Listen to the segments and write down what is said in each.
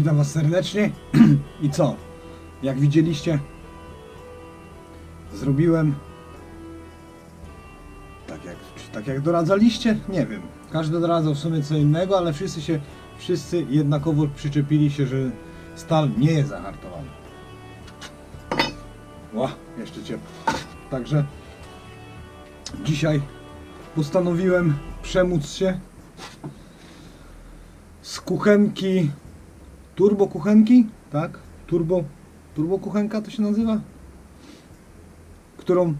Witam Was serdecznie. I co? Jak widzieliście, zrobiłem tak jak, tak jak doradzaliście? Nie wiem. Każdy doradzał w sumie co innego, ale wszyscy się, wszyscy jednakowo przyczepili się, że stal nie jest zahartowany. Ła, jeszcze ciepło. Także dzisiaj postanowiłem przemóc się z kuchenki turbo kuchenki, tak? Turbo, turbo kuchenka to się nazywa? Którą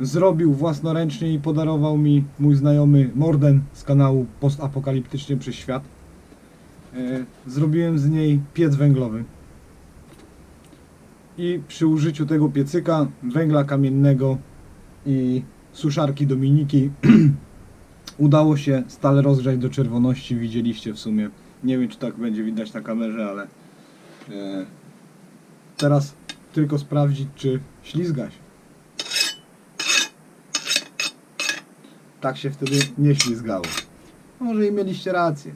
zrobił własnoręcznie i podarował mi mój znajomy Morden z kanału Postapokaliptycznie przez Świat. E, Zrobiłem z niej piec węglowy. I przy użyciu tego piecyka, węgla kamiennego i suszarki Dominiki udało się stale rozgrzać do czerwoności. Widzieliście w sumie. Nie wiem, czy tak będzie widać na kamerze, ale e, teraz tylko sprawdzić, czy ślizga się. Tak się wtedy nie ślizgało. Może i mieliście rację.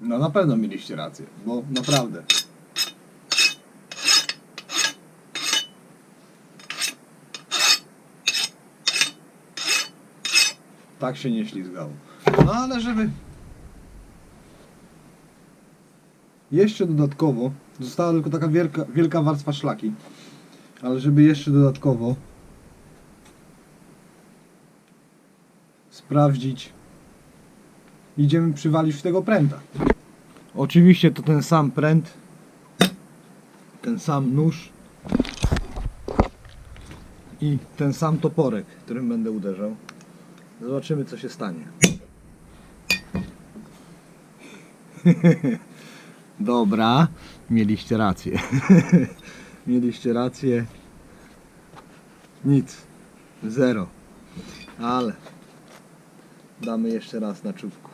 No na pewno mieliście rację, bo naprawdę. Tak się nie ślizgało. No ale żeby jeszcze dodatkowo została tylko taka wielka, wielka warstwa szlaki, ale żeby jeszcze dodatkowo sprawdzić idziemy przywalić w tego pręta. Oczywiście to ten sam pręt, ten sam nóż i ten sam toporek, którym będę uderzał. Zobaczymy co się stanie. Dobra, mieliście rację. mieliście rację. Nic. Zero. Ale damy jeszcze raz na czubku.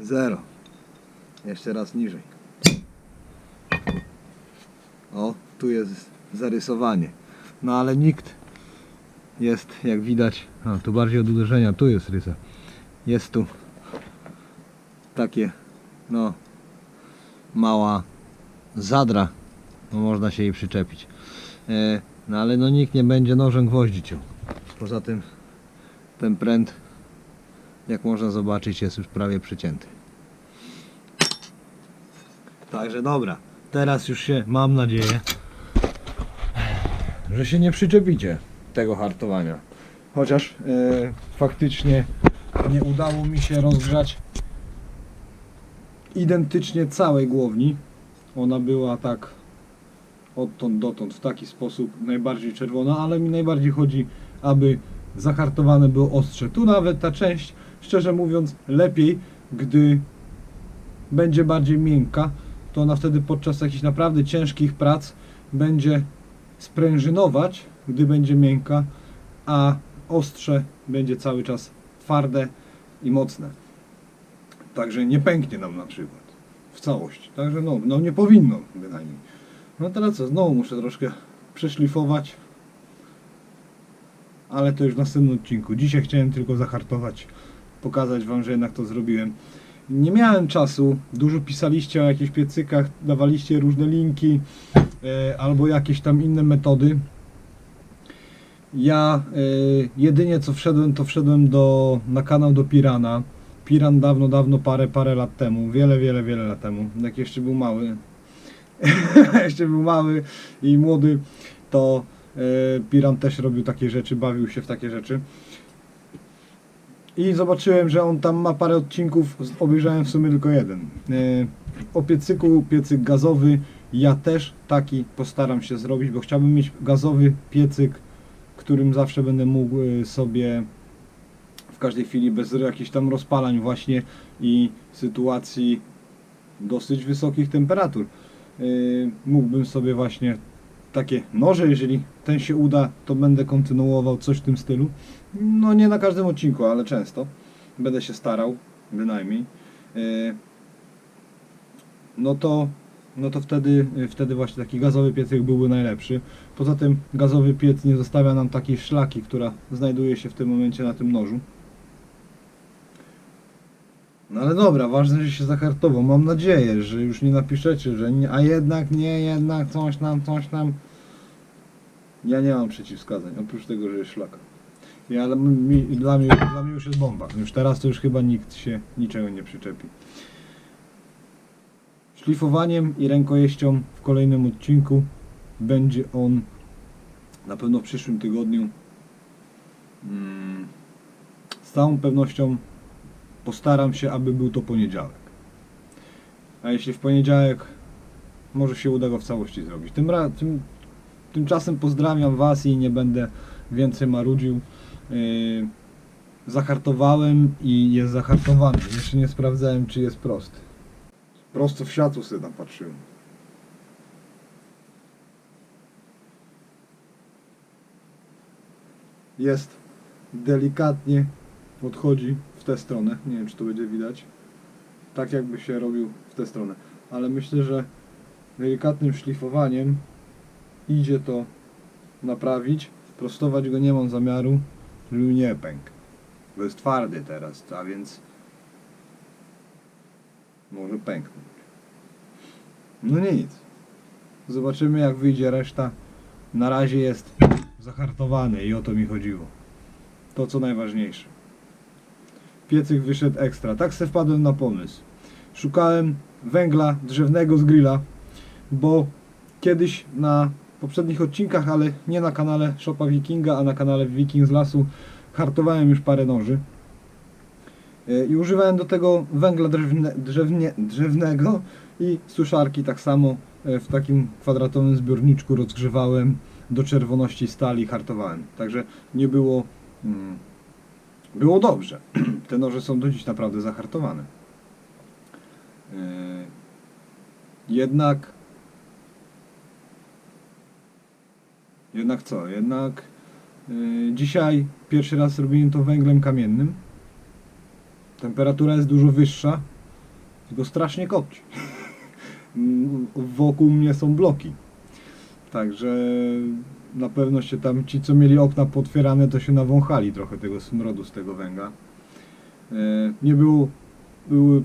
Zero. Jeszcze raz niżej. O, tu jest zarysowanie. No ale nikt jest, jak widać, a tu bardziej od uderzenia, tu jest rysa. Jest tu takie, no, mała zadra, no można się jej przyczepić. E, no ale no nikt nie będzie nożem gwoździć ją. Poza tym ten pręt, jak można zobaczyć, jest już prawie przycięty. Także dobra, teraz już się, mam nadzieję, że się nie przyczepicie tego hartowania. Chociaż e, faktycznie nie udało mi się rozgrzać identycznie całej głowni. Ona była tak odtąd dotąd w taki sposób najbardziej czerwona, ale mi najbardziej chodzi, aby zahartowane było ostrze. Tu nawet ta część, szczerze mówiąc, lepiej, gdy będzie bardziej miękka, to ona wtedy podczas jakichś naprawdę ciężkich prac będzie sprężynować, gdy będzie miękka, a ostrze będzie cały czas twarde i mocne. Także nie pęknie nam na przykład w całości. Także no, no nie powinno bynajmniej. No teraz co, znowu muszę troszkę przeszlifować, ale to już w następnym odcinku. Dzisiaj chciałem tylko zahartować, pokazać Wam, że jednak to zrobiłem. Nie miałem czasu, dużo pisaliście o jakichś piecykach, dawaliście różne linki e, albo jakieś tam inne metody. Ja e, jedynie co wszedłem, to wszedłem do, na kanał do Pirana. Piran dawno, dawno, parę, parę lat temu, wiele, wiele, wiele lat temu, jak jeszcze był mały, jeszcze był mały i młody, to e, Piran też robił takie rzeczy, bawił się w takie rzeczy. I zobaczyłem, że on tam ma parę odcinków, obejrzałem w sumie tylko jeden. E, o piecyku, piecyk gazowy, ja też taki postaram się zrobić, bo chciałbym mieć gazowy piecyk, którym zawsze będę mógł e, sobie w każdej chwili bez jakichś tam rozpalań właśnie i sytuacji dosyć wysokich temperatur yy, mógłbym sobie właśnie takie noże, jeżeli ten się uda, to będę kontynuował coś w tym stylu. No nie na każdym odcinku, ale często. Będę się starał, bynajmniej. Yy, no to no to wtedy, wtedy właśnie taki gazowy piecyk byłby najlepszy. Poza tym gazowy piec nie zostawia nam takiej szlaki, która znajduje się w tym momencie na tym nożu. No ale dobra, ważne, że się zahartował. Mam nadzieję, że już nie napiszecie, że nie, a jednak nie, jednak coś tam, coś tam. Ja nie mam przeciwwskazań, oprócz tego, że jest szlaka. Ja, mi, dla, mnie, dla mnie już jest bomba. Już teraz to już chyba nikt się niczego nie przyczepi. Szlifowaniem i rękojeścią w kolejnym odcinku będzie on na pewno w przyszłym tygodniu. Mm, Z całą pewnością postaram się, aby był to poniedziałek. A jeśli w poniedziałek, może się uda go w całości zrobić. Tym, tym, tymczasem pozdrawiam Was i nie będę więcej marudził. Yy, zahartowałem i jest zahartowany. Jeszcze nie sprawdzałem, czy jest prosty. Prosto w światło sobie tam patrzyłem. Jest delikatnie odchodzi w tę stronę. Nie wiem, czy to będzie widać. Tak jakby się robił w tę stronę. Ale myślę, że delikatnym szlifowaniem idzie to naprawić. Prostować go nie mam zamiaru, żeby nie pękł. Bo jest twardy teraz, a więc może pęknąć. No nic. Zobaczymy jak wyjdzie reszta. Na razie jest zahartowany i o to mi chodziło. To co najważniejsze. Piecyk wyszedł ekstra. Tak se wpadłem na pomysł. Szukałem węgla drzewnego z grilla, bo kiedyś na poprzednich odcinkach, ale nie na kanale Shopa Wikinga, a na kanale Wiking z lasu, hartowałem już parę noży. E, I używałem do tego węgla drzewnego i suszarki tak samo e, w takim kwadratowym zbiorniczku rozgrzewałem do czerwoności stali hartowałem. Także nie było mm, było dobrze. Te noże są do dziś naprawdę zahartowane. E, Jednak jednak co? Jednak dzisiaj pierwszy raz robiłem to węglem kamiennym. Temperatura jest dużo wyższa, tylko strasznie kopci. Wokół mnie są bloki. Także na pewno się tam ci, co mieli okna potwierane, to się nawąchali trochę tego smrodu z tego węgla. E, Nie było,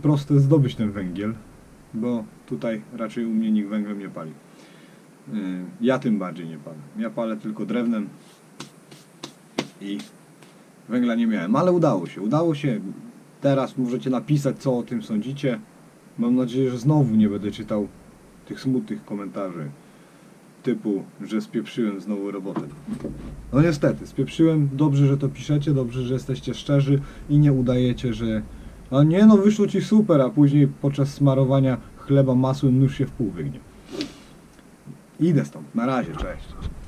proste zdobyć ten węgiel, bo tutaj raczej u mnie nikt węglem nie pali. E, Ja tym bardziej nie palę. Ja palę tylko drewnem i węgla nie miałem, ale udało się. Udało się. Teraz możecie napisać, co o tym sądzicie. Mam nadzieję, że znowu nie będę czytał tych smutnych komentarzy typu, że spieprzyłem znowu robotę. No niestety, spieprzyłem. Dobrze, że to piszecie, dobrze, że jesteście szczerzy i nie udajecie, że a nie no, wyszło ci super, a później podczas smarowania chleba masłem nóż się w pół wygnie. Idę stąd. Na razie, cześć.